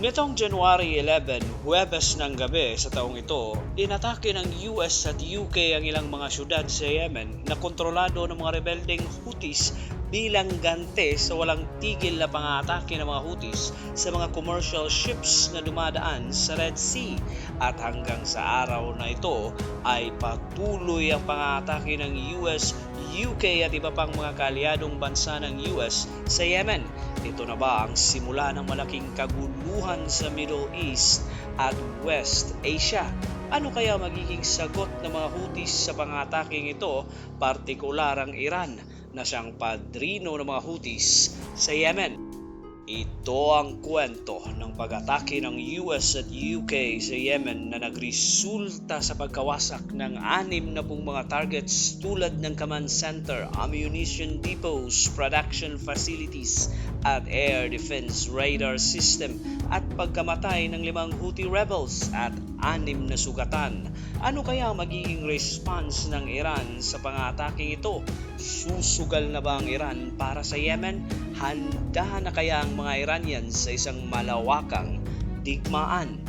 Nitong January 11, Huwebes ng gabi sa taong ito, inatake ng US at UK ang ilang mga syudad sa Yemen na kontrolado ng mga rebeldeng Houthis bilang gante sa walang tigil na pangatake ng mga Houthis sa mga commercial ships na dumadaan sa Red Sea. At hanggang sa araw na ito ay patuloy ang pangatake ng US, UK at iba pang mga kaalyadong bansa ng US sa Yemen. Ito na ba ang simula ng malaking kaguluhan sa Middle East at West Asia? Ano kaya magiging sagot ng mga Houthis sa pangataking ito, partikular ang Iran na siyang padrino ng mga Houthis sa Yemen? Ito ang kwento ng pag-atake ng US at UK sa Yemen na nagresulta sa pagkawasak ng anim na pong mga targets tulad ng command center, ammunition depots, production facilities at air defense radar system at pagkamatay ng limang Houthi rebels at anim na sugatan. Ano kaya ang magiging response ng Iran sa pangataking ito? Susugal na ba ang Iran para sa Yemen? Handa na kaya ang mga Iranians sa isang malawakang digmaan?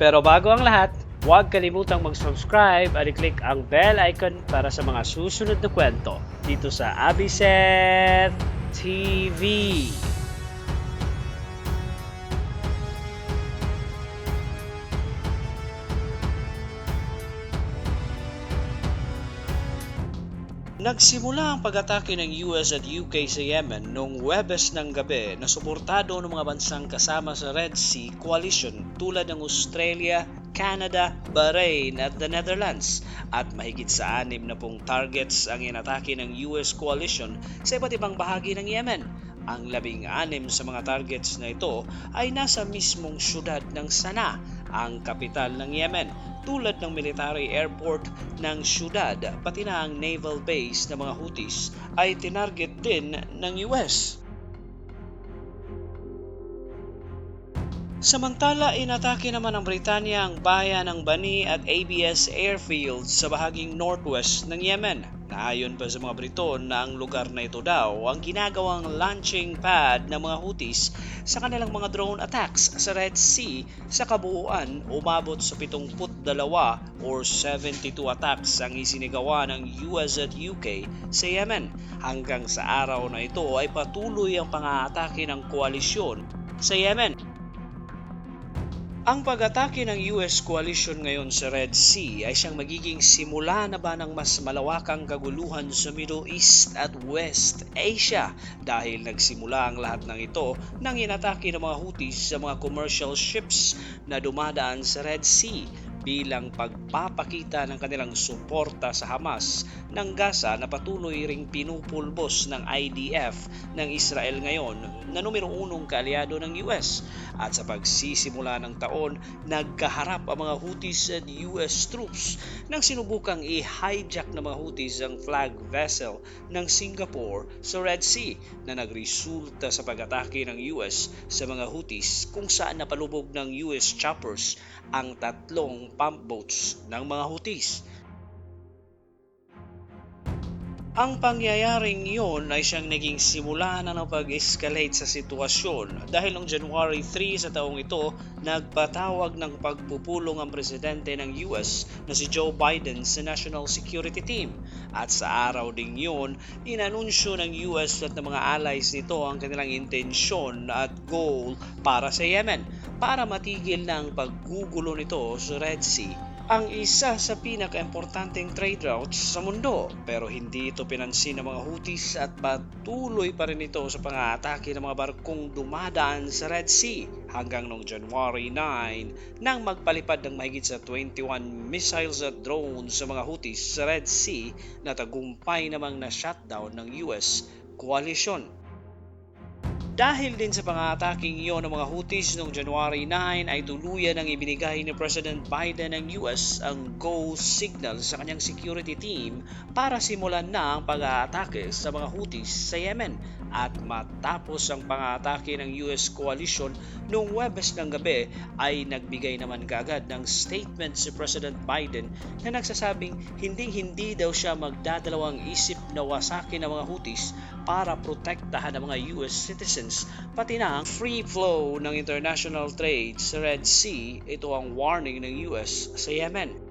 Pero bago ang lahat, huwag kalimutang mag-subscribe at i-click ang bell icon para sa mga susunod na kwento dito sa Abiset TV. Nagsimula ang pag-atake ng US at UK sa Yemen noong Webes ng gabi na suportado ng mga bansang kasama sa Red Sea Coalition tulad ng Australia, Canada, Bahrain at the Netherlands at mahigit sa anim na pong targets ang inatake ng US Coalition sa iba't ibang bahagi ng Yemen. Ang labing anim sa mga targets na ito ay nasa mismong syudad ng Sana, ang kapital ng Yemen, tulad ng military airport ng syudad pati na ang naval base ng mga Houthis ay tinarget din ng US. Samantala, inatake naman ng Britanya ang bayan ng Bani at ABS airfield sa bahaging northwest ng Yemen. Naayon pa sa mga Briton na ang lugar na ito daw ang ginagawang launching pad ng mga Houthis sa kanilang mga drone attacks sa Red Sea sa kabuuan umabot sa 72 or 72 attacks ang isinigawa ng US at UK sa Yemen. Hanggang sa araw na ito ay patuloy ang pang-aatake ng koalisyon sa Yemen. Ang pag-atake ng US coalition ngayon sa Red Sea ay siyang magiging simula na ba ng mas malawakang kaguluhan sa Middle East at West Asia? Dahil nagsimula ang lahat ng ito nang inatake ng mga Houthis sa mga commercial ships na dumadaan sa Red Sea bilang pagpapakita ng kanilang suporta sa Hamas ng Gaza na patuloy ring pinupulbos ng IDF ng Israel ngayon na numero unong kaalyado ng US. At sa pagsisimula ng taon, nagkaharap ang mga Houthis at US troops nang sinubukang i-hijack ng mga Houthis ang flag vessel ng Singapore sa Red Sea na nagresulta sa pag-atake ng US sa mga Houthis kung saan napalubog ng US choppers ang tatlong pump boats ng mga Houthis. Ang pangyayaring iyon ay siyang naging simula na ng pag-escalate sa sitwasyon dahil noong January 3 sa taong ito, nagpatawag ng pagpupulong ang presidente ng US na si Joe Biden sa National Security Team. At sa araw ding yun, inanunsyo ng US at ng mga allies nito ang kanilang intensyon at goal para sa Yemen para matigil ang paggugulo nito sa Red Sea ang isa sa pinaka-importanteng trade routes sa mundo. Pero hindi ito pinansin ng mga Houthis at patuloy pa rin ito sa pang-aatake ng mga barkong dumadaan sa Red Sea hanggang noong January 9 nang magpalipad ng mahigit sa 21 missiles at drones sa mga Houthis sa Red Sea na tagumpay namang na shutdown ng US coalition. Dahil din sa pang-ataking iyon ng mga Houthis noong January 9 ay tuluyan ang ibinigay ni President Biden ng US ang go signal sa kanyang security team para simulan na ang pag-aatake sa mga Houthis sa Yemen. At matapos ang pang-atake ng US coalition noong Webes ng gabi ay nagbigay naman kagad ng statement si President Biden na nagsasabing hindi-hindi daw siya magdadalawang isip na wasakin ng mga Houthis para protektahan ang mga US citizens pati na ang free flow ng international trade sa Red Sea ito ang warning ng US sa Yemen.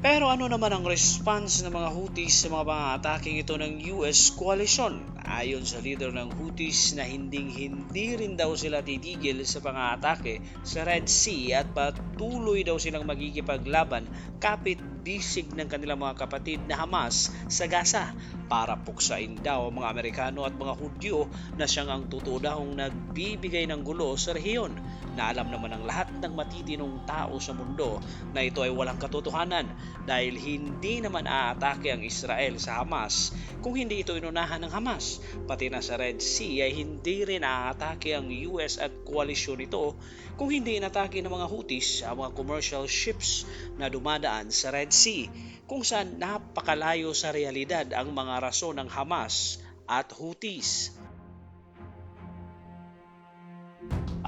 Pero ano naman ang response ng mga Houthis sa mga pang-ataking ito ng US coalition? Ayon sa leader ng Houthis na hinding-hindi rin daw sila titigil sa pang-atake sa Red Sea at patuloy daw silang magkikipaglaban kapit bisig ng kanilang mga kapatid na Hamas sa Gaza. Para puksain daw ang mga Amerikano at mga Hudyo na siyang ang totoo daw nagbibigay ng gulo sa rehiyon. Na alam naman ng lahat ng matitinong tao sa mundo na ito ay walang katotohanan dahil hindi naman aatake ang Israel sa Hamas kung hindi ito inunahan ng Hamas. Pati na sa Red Sea ay hindi rin aatake ang US at koalisyon nito kung hindi inatake ng mga Houthis ang mga commercial ships na dumadaan sa Red Sea kung saan napakalayo sa realidad ang mga rason ng Hamas at Houthis.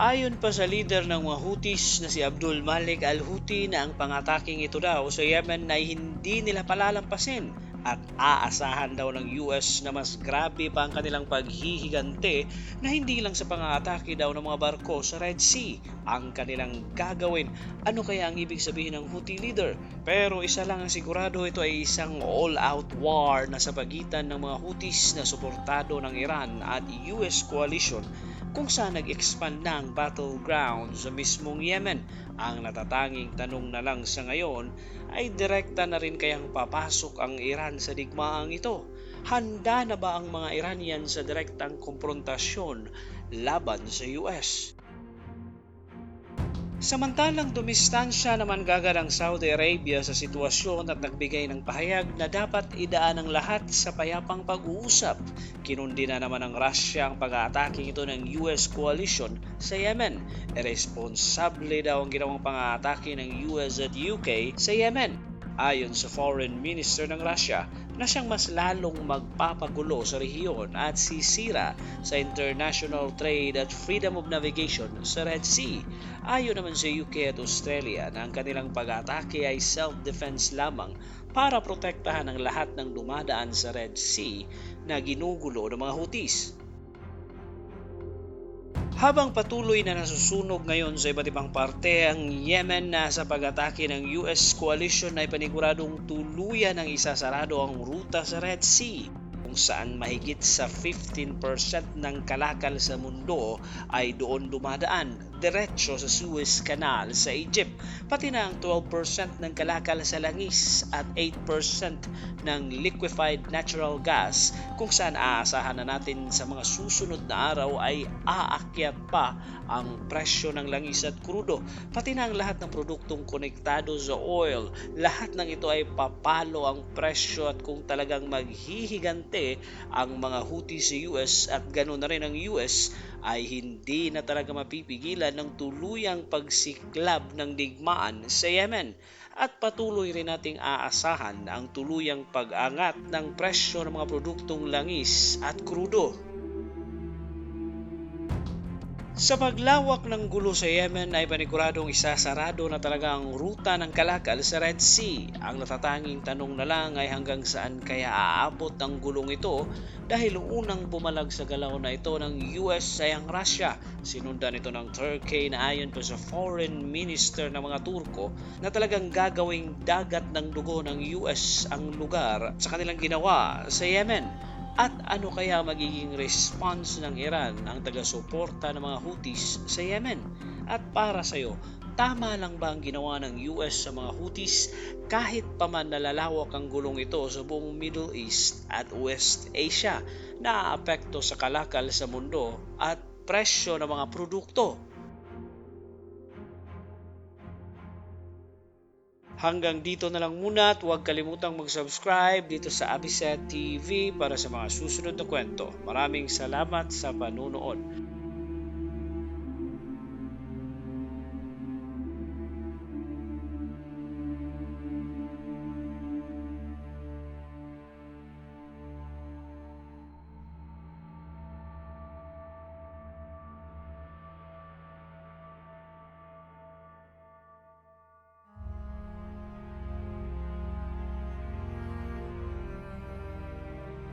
Ayon pa sa leader ng mga na si Abdul Malik al-Houthi na ang pangataking ito daw sa Yemen ay hindi nila palalampasin at aasahan daw ng US na mas grabe pa ang kanilang paghihigante na hindi lang sa pangatake daw ng mga barko sa Red Sea ang kanilang gagawin. Ano kaya ang ibig sabihin ng Houthi leader? Pero isa lang ang sigurado ito ay isang all-out war na sa pagitan ng mga Houthis na suportado ng Iran at US coalition kung saan nag-expand na ang battleground sa mismong Yemen. Ang natatanging tanong na lang sa ngayon ay direkta na rin kayang papasok ang Iran sa digmaang ito. Handa na ba ang mga Iranian sa direktang komprontasyon laban sa US? Samantalang dumistansya naman gagad ang Saudi Arabia sa sitwasyon at nagbigay ng pahayag na dapat idaan ang lahat sa payapang pag-uusap. Kinundi na naman ng Russia ang pag-aatake ito ng US coalition sa Yemen. Irresponsable daw ang ginawang pang-aatake ng US at UK sa Yemen ayon sa Foreign Minister ng Russia na siyang mas lalong magpapagulo sa rehiyon at sisira sa international trade at freedom of navigation sa Red Sea. Ayon naman sa UK at Australia na ang kanilang pag-atake ay self-defense lamang para protektahan ang lahat ng dumadaan sa Red Sea na ginugulo ng mga Houthis. Habang patuloy na nasusunog ngayon sa iba't ibang parte ang Yemen na sa pag-atake ng US coalition ay paniguradong tuluyan ng isasarado ang ruta sa Red Sea kung saan mahigit sa 15% ng kalakal sa mundo ay doon dumadaan diretso sa Suez Canal sa Egypt, pati na ang 12% ng kalakal sa langis at 8% ng liquefied natural gas kung saan aasahan na natin sa mga susunod na araw ay aakyat pa ang presyo ng langis at krudo, pati na ang lahat ng produktong konektado sa oil. Lahat ng ito ay papalo ang presyo at kung talagang maghihigante ang mga Houthi sa US at ganoon na rin ang US ay hindi na talaga mapipigilan ng tuluyang pagsiklab ng digmaan sa Yemen at patuloy rin nating aasahan ang tuluyang pag-angat ng presyo ng mga produktong langis at krudo. Sa paglawak ng gulo sa Yemen ay paniguradong isasarado na talaga ang ruta ng kalakal sa Red Sea. Ang natatanging tanong na lang ay hanggang saan kaya aabot ang gulong ito dahil unang bumalag sa galaw na ito ng US ay ang Russia. Sinundan ito ng Turkey na ayon pa sa foreign minister ng mga Turko na talagang gagawing dagat ng dugo ng US ang lugar sa kanilang ginawa sa Yemen. At ano kaya magiging response ng Iran ang taga-suporta ng mga Houthis sa Yemen? At para sa iyo, tama lang ba ang ginawa ng US sa mga Houthis kahit pa man nalalawak ang gulong ito sa buong Middle East at West Asia na apekto sa kalakal sa mundo at presyo ng mga produkto Hanggang dito na lang muna at huwag kalimutang mag-subscribe dito sa Abiset TV para sa mga susunod na kwento. Maraming salamat sa panunood.